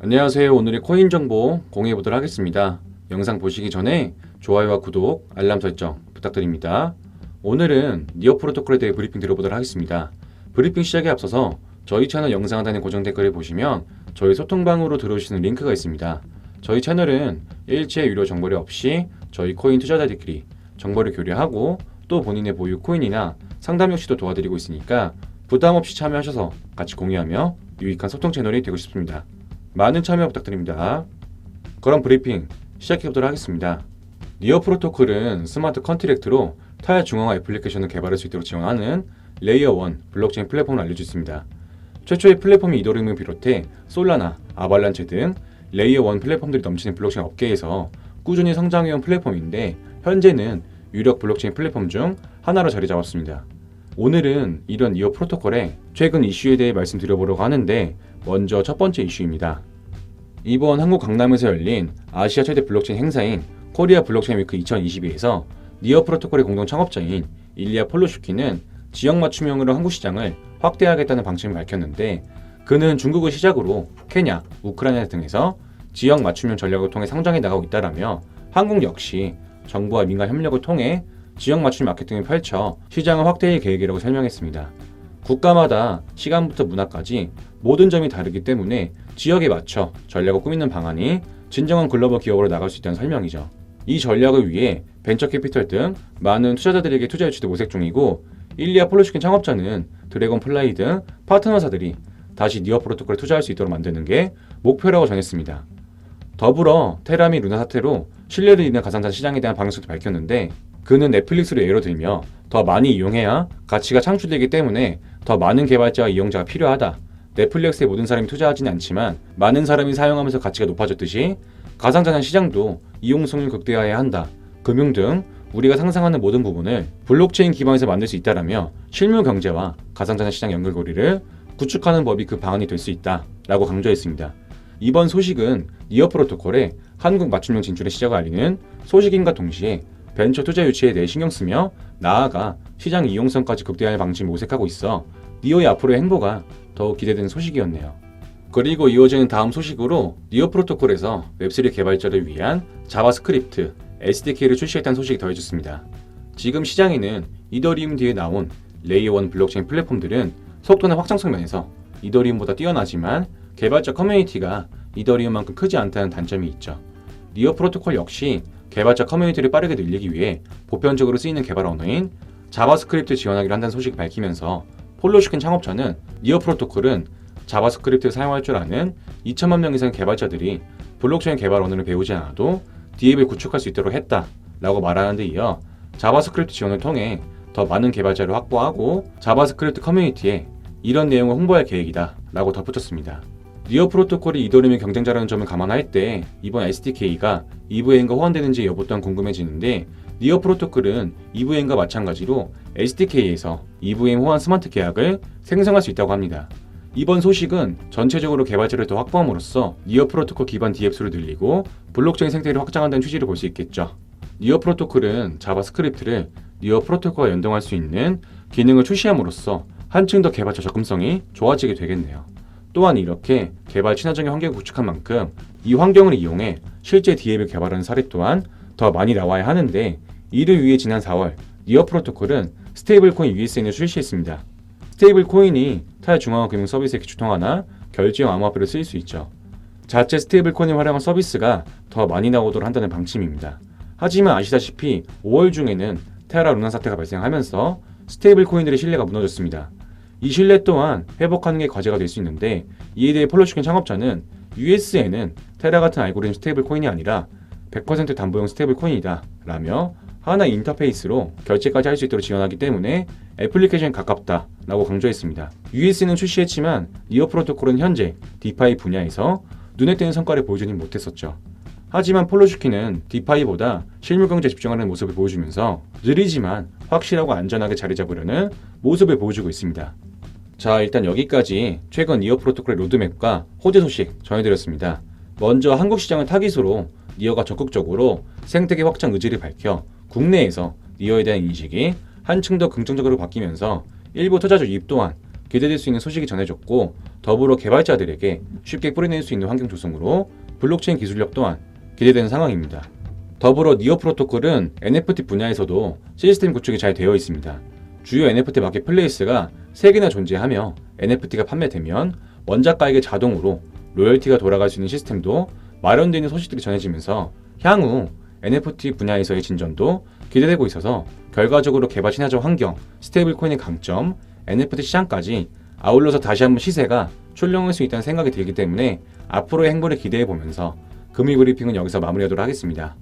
안녕하세요. 오늘의 코인 정보 공유해 보도록 하겠습니다. 영상 보시기 전에 좋아요와 구독, 알람 설정 부탁드립니다. 오늘은 니어 프로토콜에 대해 브리핑 드려보도록 하겠습니다. 브리핑 시작에 앞서서 저희 채널 영상 하단의 고정 댓글을 보시면 저희 소통방으로 들어오시는 링크가 있습니다. 저희 채널은 일체 유료 정보료 없이 저희 코인 투자자들끼리 정보를 교류하고 또 본인의 보유 코인이나 상담 역시도 도와드리고 있으니까 부담 없이 참여하셔서 같이 공유하며 유익한 소통 채널이 되고 싶습니다. 많은 참여 부탁드립니다. 그럼 브리핑 시작해보도록 하겠습니다. 니어 프로토콜은 스마트 컨트랙트로 타야 중앙화 애플리케이션을 개발할 수 있도록 지원하는 레이어 1 블록체인 플랫폼을 알려주 있습니다. 최초의 플랫폼이 이더리움을 비롯해 솔라나, 아발란체 등 레이어 1 플랫폼들이 넘치는 블록체인 업계에서 꾸준히 성장해온 플랫폼인데 현재는 유력 블록체인 플랫폼 중 하나로 자리 잡았습니다. 오늘은 이런 니어 프로토콜의 최근 이슈에 대해 말씀드려보려고 하는데 먼저 첫 번째 이슈입니다. 이번 한국 강남에서 열린 아시아 최대 블록체인 행사인 코리아 블록체인 위크 2022에서 니어 프로토콜의 공동 창업자인 일리아 폴로슈키는 지역 맞춤형으로 한국 시장을 확대하겠다는 방침을 밝혔는데 그는 중국을 시작으로 케냐, 우크라이나 등에서 지역 맞춤형 전략을 통해 성장해 나가고 있다라며 한국 역시 정부와 민간 협력을 통해 지역 맞춤 마케팅을 펼쳐 시장을 확대할 계획이라고 설명했습니다. 국가마다 시간부터 문화까지 모든 점이 다르기 때문에 지역에 맞춰 전략을 꾸미는 방안이 진정한 글로벌 기업으로 나갈 수 있다는 설명이죠. 이 전략을 위해 벤처 캐피털 등 많은 투자자들에게 투자 유치도 모색 중이고 일리아 폴로시킨 창업자는 드래곤 플라이 등 파트너사들이 다시 니어 프로토콜에 투자할 수 있도록 만드는 게 목표라고 전했습니다. 더불어 테라 미 루나 사태로 신뢰를 잃는 가상자산 시장에 대한 방향성도 밝혔는데 그는 넷플릭스를 예로 들며 더 많이 이용해야 가치가 창출되기 때문에 더 많은 개발자와 이용자가 필요하다. 넷플릭스에 모든 사람이 투자하지는 않지만 많은 사람이 사용하면서 가치가 높아졌듯이 가상자산 시장도 이용성을 극대화해야 한다. 금융 등 우리가 상상하는 모든 부분을 블록체인 기반에서 만들 수 있다라며 실물 경제와 가상자산 시장 연결고리를 구축하는 법이 그 방안이 될 수 있다. 라고 강조했습니다. 이번 소식은 니어 프로토콜의 한국 맞춤형 진출의 시작을 알리는 소식인과 동시에 벤처 투자 유치에 대해 신경 쓰며 나아가 시장 이용성까지 극대화할 방침을 모색하고 있어 니어의 앞으로의 행보가 더욱 기대되는 소식이었네요. 그리고 이어지는 다음 소식으로 니어 프로토콜에서 웹3 개발자를 위한 자바스크립트 SDK를 출시했다는 소식이 더해졌습니다. 지금 시장에는 이더리움 뒤에 나온 레이어 1 블록체인 플랫폼들은 속도나 확장성 면에서 이더리움보다 뛰어나지만 개발자 커뮤니티가 이더리움만큼 크지 않다는 단점이 있죠. 니어 프로토콜 역시 개발자 커뮤니티를 빠르게 늘리기 위해 보편적으로 쓰이는 개발 언어인 자바스크립트 지원하기로 한다는 소식을 밝히면서 폴로시킨 창업자는 니어 프로토콜은 자바스크립트를 사용할 줄 아는 2천만 명 이상 개발자들이 블록체인 개발 언어를 배우지 않아도 디앱을 구축할 수 있도록 했다라고 말하는 데 이어 자바스크립트 지원을 통해 더 많은 개발자를 확보하고 자바스크립트 커뮤니티에 이런 내용을 홍보할 계획이다 라고 덧붙였습니다. 니어 프로토콜이 이더리움의 경쟁자라는 점을 감안할 때 이번 SDK가 EVM과 호환되는지 여부 또한 궁금해지는데 니어 프로토콜은 EVM과 마찬가지로 SDK에서 EVM 호환 스마트 계약을 생성할 수 있다고 합니다. 이번 소식은 전체적으로 개발자를 더 확보함으로써 니어 프로토콜 기반 DApp수를 늘리고 블록체인 생태를 확장한다는 취지를 볼 수 있겠죠. 니어 프로토콜은 자바스크립트를 니어 프로토콜과 연동할 수 있는 기능을 출시함으로써 한층 더 개발자 접근성이 좋아지게 되겠네요. 또한 이렇게 개발 친화적인 환경을 구축한 만큼 이 환경을 이용해 실제 DApp을 개발하는 사례 또한 더 많이 나와야 하는데 이를 위해 지난 4월 니어 프로토콜은 스테이블 코인 USN을 출시했습니다. 스테이블 코인이 타야 중앙화 금융 서비스에 기초통화나 결제형 암호화폐로 쓰일 수 있죠. 자체 스테이블 코인을 활용한 서비스가 더 많이 나오도록 한다는 방침입니다. 하지만 아시다시피 5월 중에는 테라 루나 사태가 발생하면서 스테이블 코인들의 신뢰가 무너졌습니다. 이 신뢰 또한 회복하는 게 과제가 될 수 있는데 이에 대해 폴로시킨 창업자는 US에는 테라 같은 알고리즘 스테이블 코인이 아니라 100% 담보용 스테이블 코인이다 라며 하나 인터페이스로 결제까지 할 수 있도록 지원하기 때문에 애플리케이션에 가깝다 라고 강조했습니다. US는 출시했지만 니어 프로토콜은 현재 디파이 분야에서 눈에 띄는 성과를 보여주지 못했었죠. 하지만 폴로슈키는 디파이보다 실물 경제에 집중하는 모습을 보여주면서 느리지만 확실하고 안전하게 자리 잡으려는 모습을 보여주고 있습니다. 자, 일단 여기까지 최근 니어 프로토콜의 로드맵과 호재 소식 전해드렸습니다. 먼저 한국 시장을 타깃으로 니어가 적극적으로 생태계 확장 의지를 밝혀 국내에서 니어에 대한 인식이 한층 더 긍정적으로 바뀌면서 일부 투자주 유입 또한 기대될 수 있는 소식이 전해졌고 더불어 개발자들에게 쉽게 뿌려낼 수 있는 환경 조성으로 블록체인 기술력 또한 기대되는 상황입니다. 더불어 니어 프로토콜은 NFT 분야에서도 시스템 구축이 잘 되어 있습니다. 주요 NFT 마켓 플레이스가 3개나 존재하며 NFT가 판매되면 원작가에게 자동으로 로열티가 돌아갈 수 있는 시스템도 마련되는 소식들이 전해지면서 향후 NFT 분야에서의 진전도 기대되고 있어서 결과적으로 개발 친화적 환경, 스테이블 코인의 강점, NFT 시장까지 아울러서 다시 한번 시세가 출렁할 수 있다는 생각이 들기 때문에 앞으로의 행보를 기대해 보면서 금일 브리핑은 여기서 마무리하도록 하겠습니다.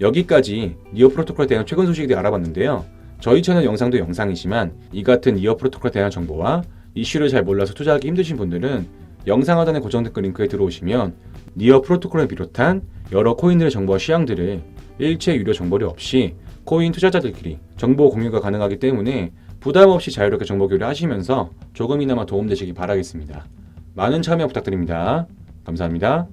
여기까지 니어 프로토콜에 대한 최근 소식들을 알아봤는데요. 저희 채널 영상도 영상이지만 이 같은 니어 프로토콜에 대한 정보와 이슈를 잘 몰라서 투자하기 힘드신 분들은 영상 하단의 고정 댓글 링크에 들어오시면 니어 프로토콜을 비롯한 여러 코인들의 정보와 시향들을 일체 유료 정보료 없이 코인 투자자들끼리 정보 공유가 가능하기 때문에 부담 없이 자유롭게 정보 교류 하시면서 조금이나마 도움되시기 바라겠습니다. 많은 참여 부탁드립니다. 감사합니다.